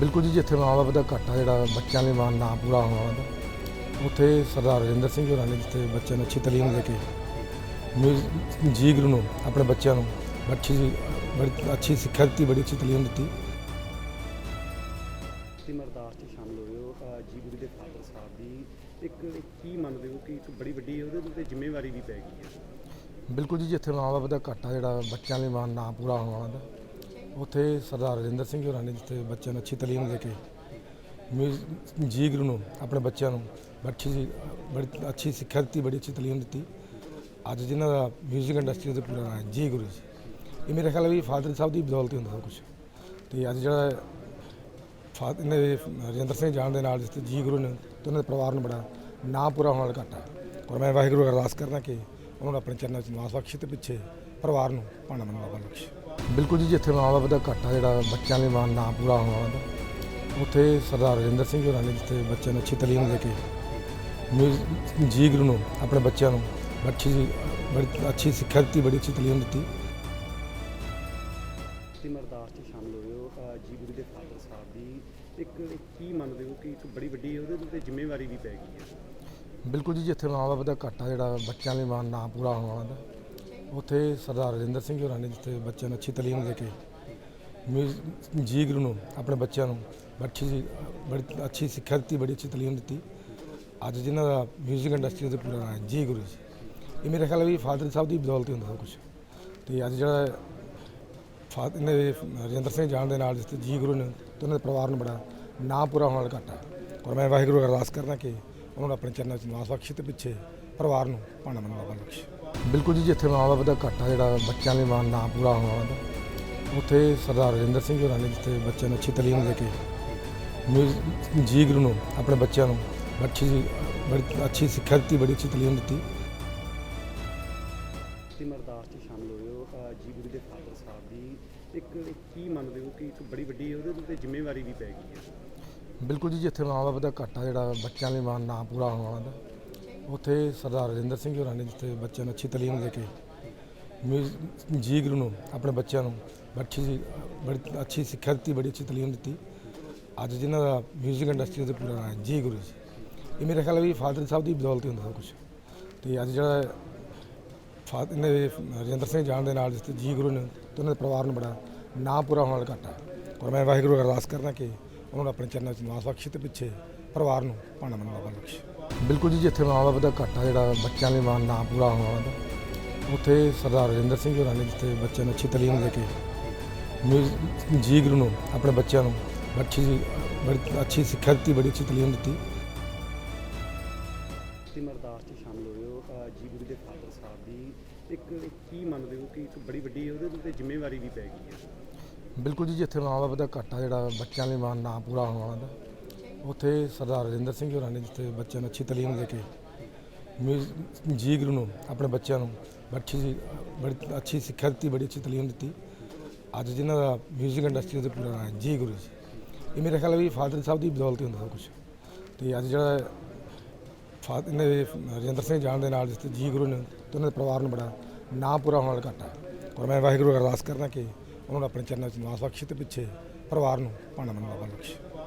ਬਿਲਕੁਲ ਜੀ ਜਿੱਥੇ ਮਾਂ ਬਾਪ ਦਾ ਘਾਟਾ ਜਿਹੜਾ ਬੱਚਿਆਂ ਲਈ ਮਾਨ ਨਾ ਪੂਰਾ ਹੋਣ ਵਾਲਾ ਦਾ ਉੱਥੇ ਸਰਦਾਰ ਰਜਿੰਦਰ ਸਿੰਘ ਹੋਰਾਂ ਨੇ ਜਿੱਥੇ ਬੱਚਿਆਂ ਨੂੰ ਅੱਛੀ ਤਾਲੀਮ ਦੇ ਕੇ ਮਿਊਜ਼- ਜੀਗਰ ਨੂੰ ਆਪਣੇ ਬੱਚਿਆਂ ਨੂੰ ਅੱਛੀ ਬੜੀ ਅੱਛੀ ਸਿੱਖਿਆ ਦਿੱਤੀ ਬੜੀ ਅੱਛੀ ਤਾਲੀਮ ਦਿੱਤੀ। ਅਰਦਾਸ 'ਚ ਸ਼ਾਮਲ ਹੋਏ ਹੋ ਜੀ ਗੁਰੂ ਦੇ ਫਾਦਰ ਸਾਹਿਬ ਦੀ ਇੱਕ ਕੀ ਮੰਨਦੇ ਹੋ ਕਿ ਇੱਕ ਬੜੀ ਵੱਡੀ ਉਹਦੇ ਉੱਤੇ ਜ਼ਿੰਮੇਵਾਰੀ ਵੀ ਪੈ ਗਈ ਹੈ? ਬਿਲਕੁਲ ਜੀ ਜਿੱਥੇ ਮਾਂ ਬਾਪ ਦਾ ਘਾਟਾ ਜਿਹੜਾ ਬੱਚਿਆਂ ਲਈ ਮਾਨ ਨਾ ਪੂਰਾ ਹੋਣ ਵਾਲਾ ਦਾ ਉੱਥੇ ਸਰਦਾਰ ਰਜਿੰਦਰ ਸਿੰਘ ਹੋਰਾਂ ਨੇ ਜਿੱਥੇ ਬੱਚਿਆਂ ਨੂੰ ਅੱਛੀ ਤਾਲੀਮ ਦੇ ਕੇ ਮਿਊਜ਼- ਗੁਰੂ ਨੂੰ, ਆਪਣੇ ਬੱਚਿਆਂ ਨੂੰ ਅੱਛੀ ਬੜੀ ਅੱਛੀ ਸਿੱਖਿਆ ਦਿੱਤੀ, ਬੜੀ ਅੱਛੀ ਤਾਲੀਮ ਦਿੱਤੀ। ਅੱਜ ਜਿਨ੍ਹਾਂ ਦਾ 뮤직 ਇੰਡਸਟਰੀ ਦੇ ਪੂਰਾ ਨਾਂ ਜੀ ਗੁਰੂ ਜੀ। ਇਹ ਮੇਰੇ ਖਿਆਲ ਵੀ ਫਾਦਰ ਸਾਹਿਬ ਦੀ ਬਦੌਲਤ ਹੁੰਦਾ ਸਭ ਕੁਝ ਤੇ ਅੱਜ ਜਿਹੜਾ ਫਾਦਰ ਨੇ ਰਜਿੰਦਰ ਸਿੰਘ ਜਾਣ ਦੇ ਨਾਲ ਜਿੱਥੇ ਜੀ ਗੁਰੂ ਨੇ, ਤੇ ਉਹਨਾਂ ਦੇ ਪਰਿਵਾਰ ਨੂੰ ਬੜਾ ਨਾ ਪੂਰਾ ਹੋਣ ਵਾਲਾ ਘਾਟਾ ਹੈ। ਔਰ ਮੈਂ ਵਾਹਿਗੁਰੂ ਅਰਦਾਸ ਕਰਦਾ ਕਿ ਉਹਨਾਂ ਨੂੰ ਆਪਣੇ ਚਰਨਾਂ ਵਿੱਚ ਨਿਵਾਸ ਬਖਸ਼ੇ ਤੇ ਪਿੱਛੇ ਪਰਿਵਾਰ ਨੂੰ ਭਾਣਾ ਮੰਨ ਬਾਬਾ ਬਖਸ਼ੇ। ਬਿਲਕੁਲ ਜੀ ਜਿੱਥੇ ਮਾਂ ਬਾਪ ਦਾ ਘਾਟਾ ਜਿਹੜਾ ਬੱਚਿਆਂ ਲਈ ਮਾਨ ਨਾ ਪੂਰਾ ਹੋਣ ਵਾਲਾ ਦਾ ਉੱਥੇ ਸਰਦਾਰ ਰਜਿੰਦਰ ਸਿੰਘ ਹੋਰਾਂ ਨੇ ਜਿੱਥੇ ਬੱਚਿਆਂ ਨੂੰ ਅੱਛੀ ਤਾਲੀਮ ਦੇ ਕੇ ਮਿਊਜ਼- ਜੀਗਰ ਨੂੰ ਆਪਣੇ ਬੱਚਿਆਂ ਨੂੰ ਅੱਛੀ ਬੜੀ ਅੱਛੀ ਸਿੱਖਿਆ ਦਿੱਤੀ ਬੜੀ ਅੱਛੀ ਤਾਲੀਮ ਦਿੱਤੀ। ਅਰਦਾਸ 'ਚ ਸ਼ਾਮਲ ਹੋਏ ਹੋ ਜੀ ਗੁਰੂ ਦੇ ਫਾਦਰ ਸਾਹਿਬ ਦੀ ਇੱਕ ਕੀ ਮੰਨਦੇ ਹੋ ਕਿ ਇੱਕ ਬੜੀ ਵੱਡੀ ਉਹਦੇ ਜ਼ਿੰਮੇਵਾਰੀ ਵੀ ਪੈ ਗਈ ਹੈ? ਬਿਲਕੁਲ ਜੀ ਜਿੱਥੇ ਮਾਂ ਬਾਪ ਦਾ ਘਾਟਾ ਜਿਹੜਾ ਬੱਚਿਆਂ ਲਈ ਮਾਨ ਨਾ ਪੂਰਾ ਹੋਣ ਵਾਲਾ ਦਾ ਉੱਥੇ ਸਰਦਾਰ ਰਜਿੰਦਰ ਸਿੰਘ ਹੋਰਾਂ ਨੇ ਜਿੱਥੇ ਬੱਚਿਆਂ ਨੂੰ ਅੱਛੀ ਤਾਲੀਮ ਦੇ ਕੇ ਮਿਊਜ਼- ਗੁਰੂ ਨੂੰ, ਆਪਣੇ ਬੱਚਿਆਂ ਨੂੰ ਅੱਛੀ ਬੜੀ ਅੱਛੀ ਸਿੱਖਿਆ ਦਿੱਤੀ, ਬੜੀ ਅੱਛੀ ਤਾਲੀਮ ਦਿੱਤੀ। ਅੱਜ ਜਿਨ੍ਹਾਂ ਦਾ 뮤직 ਇੰਡਸਟਰੀ ਦੇ ਪੂਰਾ ਨਾਂ ਹੈ, ਜੀ ਗੁਰੂ ਜੀ। ਇਹ ਮੇਰੇ ਖਿਆਲ ਵੀ ਫਾਦਰ ਸਾਹਿਬ ਦੀ ਬਦੌਲਤ ਹੀ ਹੁੰਦਾ ਸਭ ਕੁਝ ਤੇ ਅੱਜ ਜਿਹੜਾ ਫਾਦਰ ਨੇ ਰਜਿੰਦਰ ਸਿੰਘ ਜਾਣ ਦੇ ਨਾਲ ਜਿਸ ਜੀ ਗੁਰੂ ਨੇ, ਤੇ ਉਹਨਾਂ ਦੇ ਪਰਿਵਾਰ ਨੂੰ ਬੜਾ ਨਾ ਪੂਰਾ ਹੋਣ ਵਾਲਾ ਘਾਟਾ ਹੈ। ਔਰ ਮੈਂ ਵਾਹਿਗੁਰੂ ਅਰਦਾਸ ਕਰਦਾ ਕਿ ਉਹਨਾਂ ਨੂੰ ਆਪਣੇ ਚਰਨਾਂ 'ਚ ਨਿਵਾਸ ਬਖਸ਼ੇ ਤੇ ਪਿੱਛੇ ਪਰਿਵਾਰ ਨੂੰ ਭਾਣਾ ਮੰਨ ਬਾਬਾ ਬਖਸ਼ੇ। ਬਿਲਕੁਲ ਜੀ ਜਿੱਥੇ ਮਾਂ ਬਾਪ ਦਾ ਘਾਟਾ ਜਿਹੜਾ ਬੱਚਿਆਂ ਲਈ ਮਾਨ ਨਾ ਪੂਰਾ ਹੋਣ ਵਾਲਾ ਦਾ ਉੱਥੇ ਸਰਦਾਰ ਰਜਿੰਦਰ ਸਿੰਘ ਹੋਰਾਂ ਨੇ ਜਿੱਥੇ ਬੱਚਿਆਂ ਨੂੰ ਅੱਛੀ ਤਾਲੀਮ ਦੇ ਕੇ ਮਿਊਜ਼- ਜੀਗਰ ਨੂੰ ਆਪਣੇ ਬੱਚਿਆਂ ਨੂੰ ਅੱਛੀ ਬੜੀ ਅੱਛੀ ਸਿੱਖਿਆ ਦਿੱਤੀ ਬੜੀ ਅੱਛੀ ਤਾਲੀਮ ਦਿੱਤੀ। ਅੰਤਿਮ ਅਰਦਾਸ 'ਚ ਸ਼ਾਮਲ ਹੋਏ ਹੋ ਜੀ ਗੁਰੂ ਦੇ ਫਾਦਰ ਸਾਹਿਬ ਦੀ ਇੱਕ ਕੀ ਮੰਨਦੇ ਹੋ ਕਿ ਇੱਕ ਬੜੀ ਵੱਡੀ ਉਹਦੇ ਉੱਤੇ ਜ਼ਿੰਮੇਵਾਰੀ ਵੀ ਪੈ ਗਈ ਹੈ? ਬਿਲਕੁਲ ਜੀ ਜਿੱਥੇ ਮਾਂ ਬਾਪ ਦਾ ਘਾਟਾ ਜਿਹੜਾ ਬੱਚਿਆਂ ਲਈ ਮਾਨ ਨਾ ਪੂਰਾ ਹੋਣ ਵਾਲਾ ਦਾ ਉੱਥੇ ਸਰਦਾਰ ਰਜਿੰਦਰ ਸਿੰਘ ਹੋਰਾਂ ਨੇ ਜਿੱਥੇ ਬੱਚਿਆਂ ਨੂੰ ਅੱਛੀ ਤਾਲੀਮ ਦੇ ਕੇ ਮਿਊਜ਼- ਗੁਰੂ ਨੂੰ, ਆਪਣੇ ਬੱਚਿਆਂ ਨੂੰ ਅੱਛੀ ਬੜੀ ਅੱਛੀ ਸਿੱਖਿਆ ਦਿੱਤੀ, ਬੜੀ ਅੱਛੀ ਤਾਲੀਮ ਦਿੱਤੀ। ਅੱਜ ਜਿਨ੍ਹਾਂ ਦਾ 뮤직 ਇੰਡਸਟਰੀ ਦੇ ਪੂਰਾ ਨਾਂ ਹੈ, ਜੀ ਗੁਰੂ ਜੀ। ਇਹ ਮੇਰੇ ਖਿਆਲ ਵੀ ਫਾਦਰ ਸਾਹਿਬ ਦੀ ਬਦੌਲਤ ਹੁੰਦਾ ਸਭ ਕੁਝ ਤੇ ਅੱਜ ਜਿਹੜਾ ਫਾਦਰ ਨੇ ਰਜਿੰਦਰ ਸਿੰਘ ਜਾਣ ਦੇ ਨਾਲ ਜਿਸ ਜੀ ਗੁਰੂ ਨੇ, ਤੇ ਉਹਨਾਂ ਦੇ ਪਰਿਵਾਰ ਨੂੰ ਬੜਾ ਨਾ ਪੂਰਾ ਹੋਣ ਵਾਲਾ ਘਾਟਾ ਹੈ। ਔਰ ਮੈਂ ਵਾਹਿਗੁਰੂ ਅਰਦਾਸ ਕਰਦਾ ਕਿ ਉਹਨਾਂ ਨੂੰ ਆਪਣੇ ਚਰਨਾਂ 'ਚ ਨਿਵਾਸ ਬਖਸ਼ੇ ਤੇ ਪਿੱਛੇ ਪਰਿਵਾਰ ਨੂੰ ਭਾਣਾ ਮੰਨ ਬਾਬਾ ਬਖਸ਼ੇ। ਬਿਲਕੁਲ ਜੀ ਜਿੱਥੇ ਮਾਂ ਬਾਪ ਦਾ ਘਾਟਾ ਜਿਹੜਾ ਬੱਚਿਆਂ ਲਈ ਮਾਨ ਨਾ ਪੂਰਾ ਹੋਣ ਵਾਲਾ ਦਾ ਉੱਥੇ ਸਰਦਾਰ ਰਜਿੰਦਰ ਸਿੰਘ ਹੋਰਾਂ ਨੇ ਜਿੱਥੇ ਬੱਚਿਆਂ ਨੂੰ ਅੱਛੀ ਤਾਲੀਮ ਦੇ ਕੇ ਮਿਊਜ਼- ਜੀਗਰ ਨੂੰ ਆਪਣੇ ਬੱਚਿਆਂ ਨੂੰ ਅੱਛੀ ਬੜੀ ਅੱਛੀ ਸਿੱਖਿਆ ਦਿੱਤੀ ਬੜੀ ਅੱਛੀ ਤਾਲੀਮ ਦਿੱਤੀ। ਅਰਦਾਸ 'ਚ ਸ਼ਾਮਲ ਹੋਏ ਹੋ ਜੀ ਗੁਰੂ ਦੇ ਫਾਦਰ ਸਾਹਿਬ ਦੀ ਇੱਕ ਕੀ ਮੰਨਦੇ ਹੋ ਕਿ ਇੱਕ ਬੜੀ ਵੱਡੀ ਉਹਦੇ ਉੱਤੇ ਜ਼ਿੰਮੇਵਾਰੀ ਵੀ ਪੈ ਗਈ ਹੈ? ਬਿਲਕੁਲ ਜੀ ਜਿੱਥੇ ਮਾਂ ਬਾਪ ਦਾ ਘਾਟਾ ਜਿਹੜਾ ਬੱਚਿਆਂ ਲਈ ਮਾਨ ਨਾ ਪੂਰਾ ਹੋਣ ਵਾਲਾ ਦਾ ਉੱਥੇ ਸਰਦਾਰ ਰਜਿੰਦਰ ਸਿੰਘ ਹੋਰਾਂ ਨੇ ਜਿੱਥੇ ਬੱਚਿਆਂ ਨੂੰ ਅੱਛੀ ਤਾਲੀਮ ਦੇ ਕੇ। ਮਿਊਜ਼- ਗੁਰੂ ਨੂੰ, ਆਪਣੇ ਬੱਚਿਆਂ ਨੂੰ ਅੱਛੀ ਬੜੀ ਅੱਛੀ ਸਿੱਖਿਆ ਦਿੱਤੀ, ਬੜੀ ਅੱਛੀ ਤਾਲੀਮ ਦਿੱਤੀ। ਅੱਜ ਜਿਨ੍ਹਾਂ ਦਾ ਮਿਊਜ਼ਿਕ ਇੰਡਸਟਰੀ ਦੇ ਪੂਰਾ ਨਾਂ ਹੈ ਜੀ ਗੁਰੂ ਜੀ। ਇਹ ਮੇਰੇ ਖਿਆਲ ਵੀ ਫਾਦਰ ਸਾਹਿਬ ਦੀ ਬਦੌਲਤ ਹੀ ਹੁੰਦਾ ਸਭ ਕੁਝ ਤੇ ਅੱਜ ਜਿਹੜਾ ਫਾਦਰ ਨੇ ਰਜਿੰਦਰ ਸਿੰਘ ਜਾਣ ਦੇ ਨਾਲ ਜਿਸ ਜੀ ਗੁਰੂ ਨੇ, ਤੇ ਉਹਨਾਂ ਦੇ ਪਰਿਵਾਰ ਨੂੰ ਬੜਾ ਨਾਂ ਪੂਰਾ ਹੋਣ ਵਾਲਾ ਘਾਟਾ। ਹੈ। ਔਰ ਮੈਂ ਵਾਹਿਗੁਰੂ ਅਰਦਾਸ ਕਰਦਾ ਕਿ ਉਹਨਾਂ ਨੂੰ ਆਪਣੇ ਚਰਨਾਂ ਵਿੱਚ ਨਿਵਾਸ ਬਖਸ਼ੇ ਤੇ ਪਿੱਛੇ ਪਰਿਵਾਰ ਨੂੰ ਭਾਣਾ ਮੰਨ ਬਾਬਾ ਬਖਸ਼ੇ।